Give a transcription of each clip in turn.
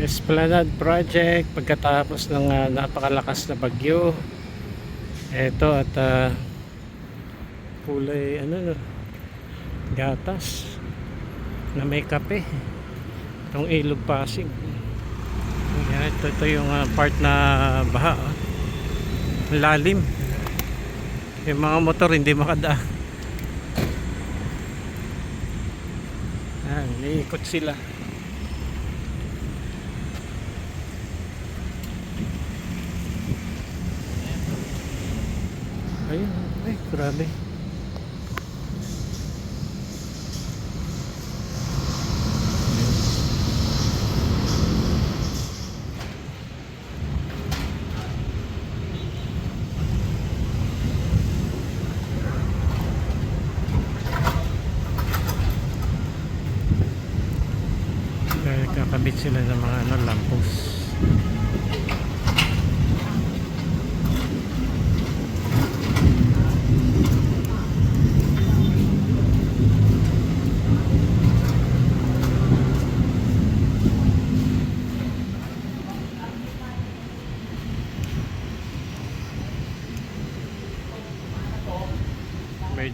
Esplanade Project pagkatapos ng ah, napakalakas na bagyo. Eto at ah, kulay ano no, gatas na may kape. Itong ilog Pasig. Yan, ito, ito yung ah, part na baha. Lalim. Yung mga motor hindi makadaan. Yan, iikot sila. Ayun, ay, grabe. Kakabit sila ng mga ano, lampos.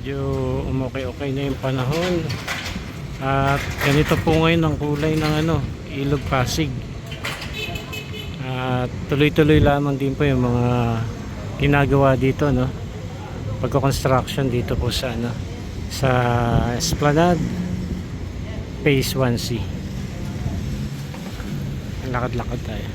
Medyo umokay-okay na yung panahon. At ganito po ngayon ang kulay ng ano ilog pasig. At tuloy-tuloy lamang din po yung mga ginagawa dito no? Pagko-construction dito po sa ano sa Esplanade Phase 1C lakad-lakad tayo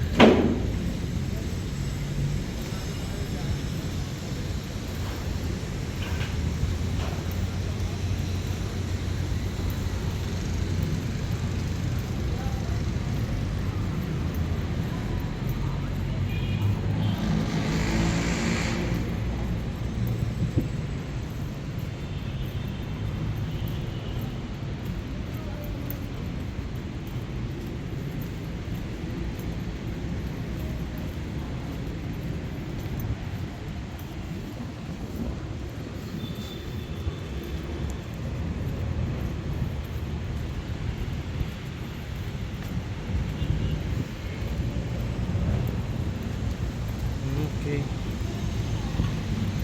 Okay.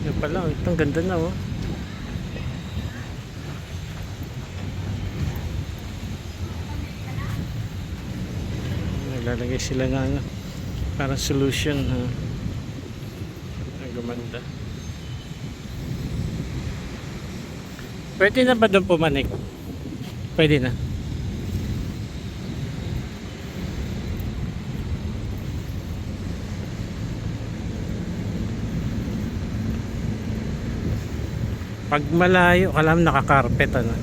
Yan pala, oh. ito ang ganda na oh. Naglalagay sila ng ano, parang solution ha. Ang gumanda. Pwede na ba doon pumanik? Pwede na. Pag malayo, alam nakakarpet ano.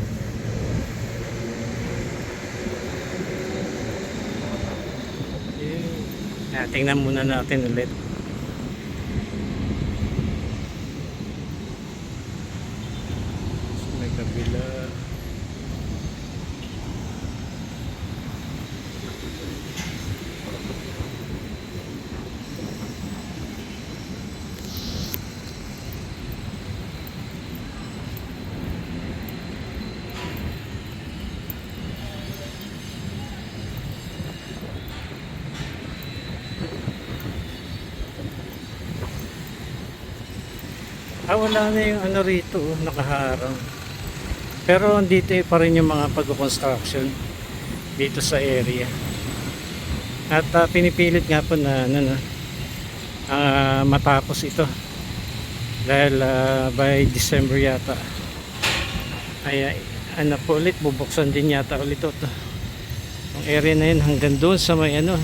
Yeah, tingnan muna natin ulit. May kabila. Ah, wala na yung ano rito, oh, nakaharang. Pero andito eh pa rin yung mga pag-construction dito sa area. At ah, pinipilit nga po na ano, no, ah, matapos ito. Dahil ah, by December yata. Ay, ay, ano po ulit, bubuksan din yata ulit ito. Ang area na yun hanggang doon sa may ano,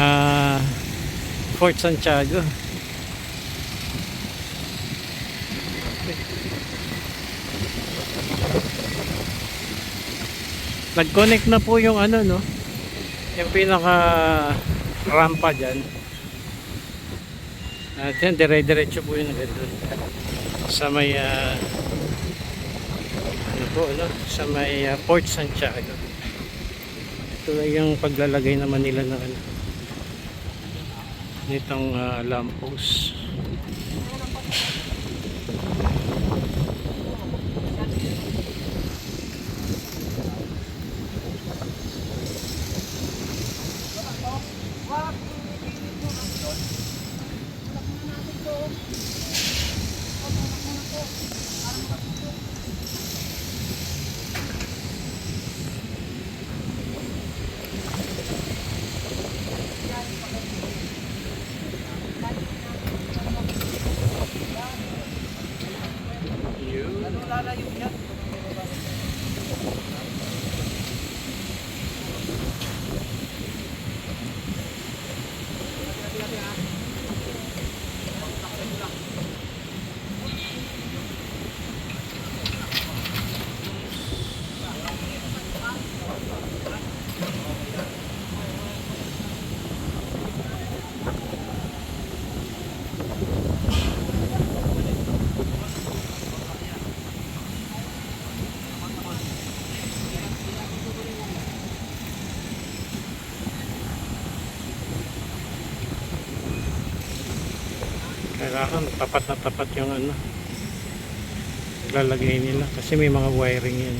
ah, Fort Santiago. Nag-connect na po yung ano no? Yung pinaka rampa dyan. At yan dire-diretso po yun agad dun. Sa may ah, ano po no? Sa may ah, Port Santiago. Ito na yung paglalagay naman nila ng ano nitong uh, lamppost Kailangan tapat na tapat yung ano. Lalagay nila kasi may mga wiring yan.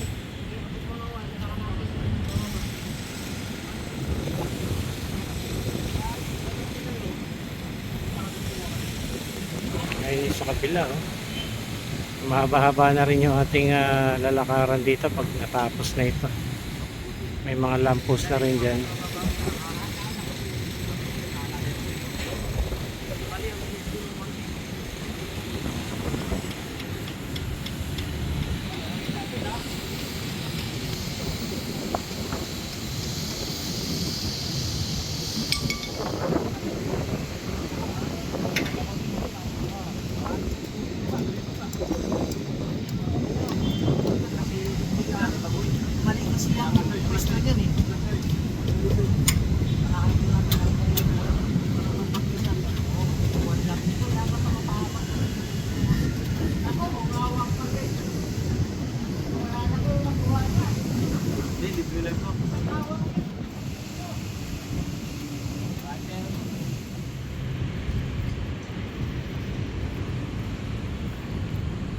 Ayun sa kabila oh. Mahaba-haba na rin yung ating ah, lalakaran dito pag natapos na ito. May mga lampos na rin dyan.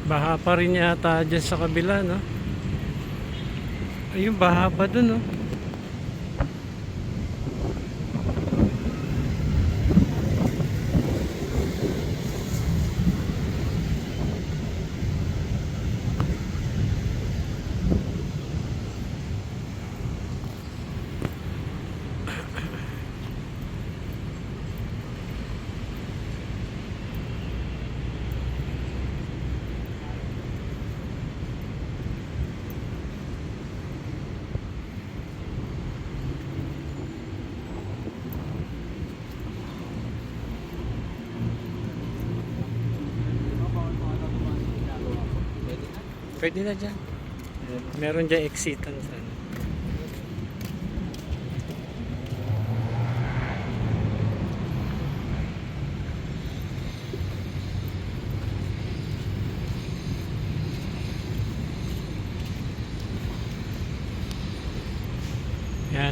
Baha pa rin yata dyan sa kabila, no? Ayun, baha pa dun, no? Pwede na dyan. Meron dyan exitan sa ano.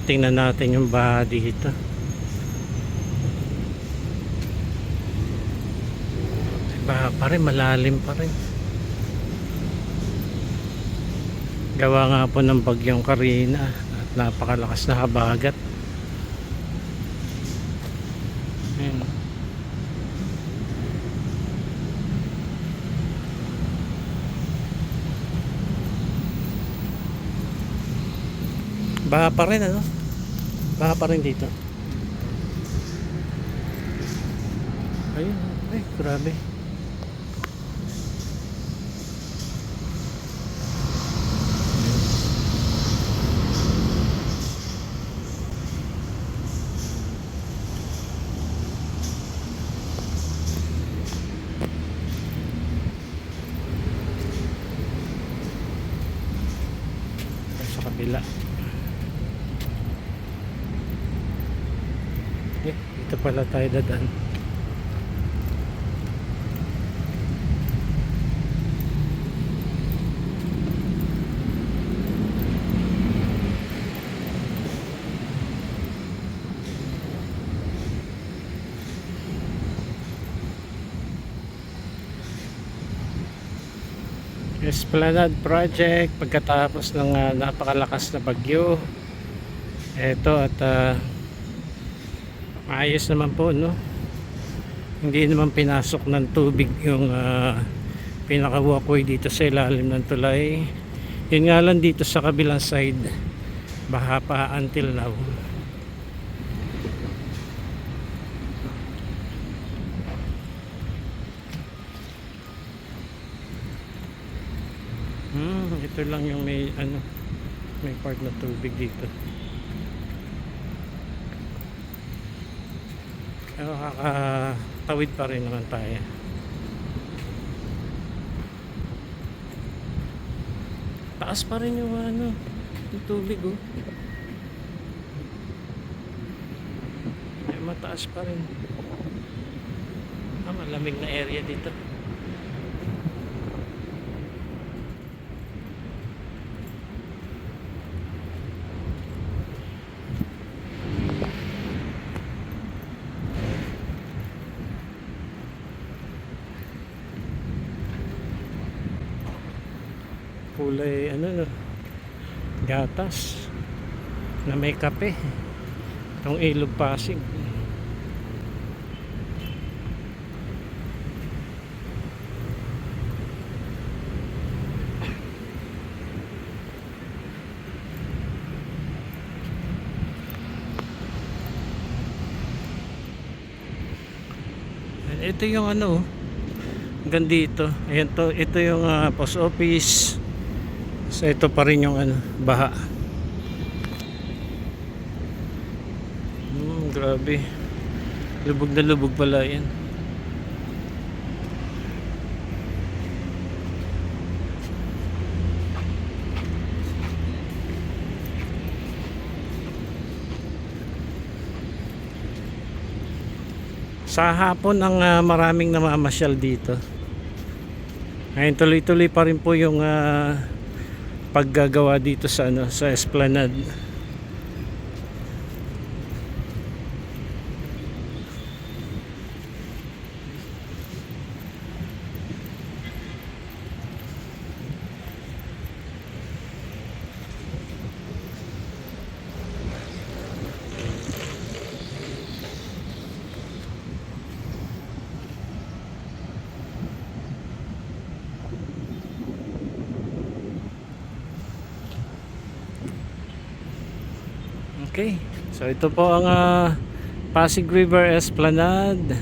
Tingnan natin yung baha dito. Baha pa rin, malalim pa rin. Gawa nga po ng bagyong Karina at napakalakas na habagat. Ayan. Baha pa rin ano? Baha pa rin dito. Ayun, ay grabe. sa kabila eh, dito pala tayo dadaan Esplanade Project pagkatapos ng ah, napakalakas na bagyo. Eto at ah, maayos naman po no. Hindi naman pinasok ng tubig yung uh, pinaka walkway dito sa ilalim ng tulay. Yun nga lang dito sa kabilang side baha pa until now. Hmm, ito lang yung may ano may part na tubig dito. Pero kakatawid pa rin naman tayo. Taas pa rin yung ano, yung tubig oh. Mataas pa rin. Ah, malamig na area dito. kulay ano no, gatas na may kape. Itong ilog Pasig. Ito yung ano, hanggang dito. Ayan to, ito yung ah, post office. So ito pa rin yung ano, baha. Hmm, grabe. Lubog na lubog pala yan. Sa hapon ang ah, maraming namamasyal dito. Ngayon tuloy-tuloy pa rin po yung ah, paggagawa dito sa ano sa Esplanade. Okay. So ito po ang ah, Pasig River Esplanade.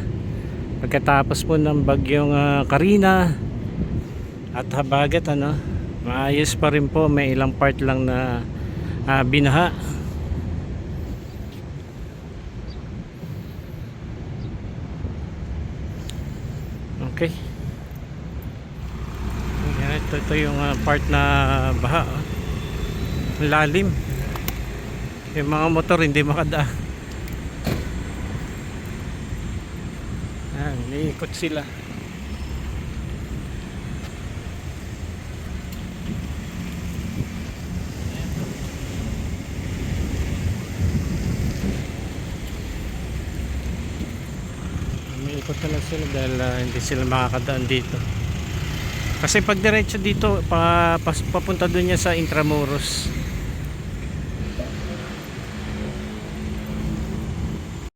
Pagkatapos po ng bagyong ah, Karina at Habagat ano, maayos pa rin po, may ilang part lang na ah, binaha. Okay. Ito, ito yung ah, part na baha. Lalim. Yung mga motor hindi makadaan. Ayan, niikot sila. Umiikot na lang sila dahil ah, hindi sila makakadaan dito. Kasi pag diretso dito, pa, pas, papunta doon niya sa Intramuros.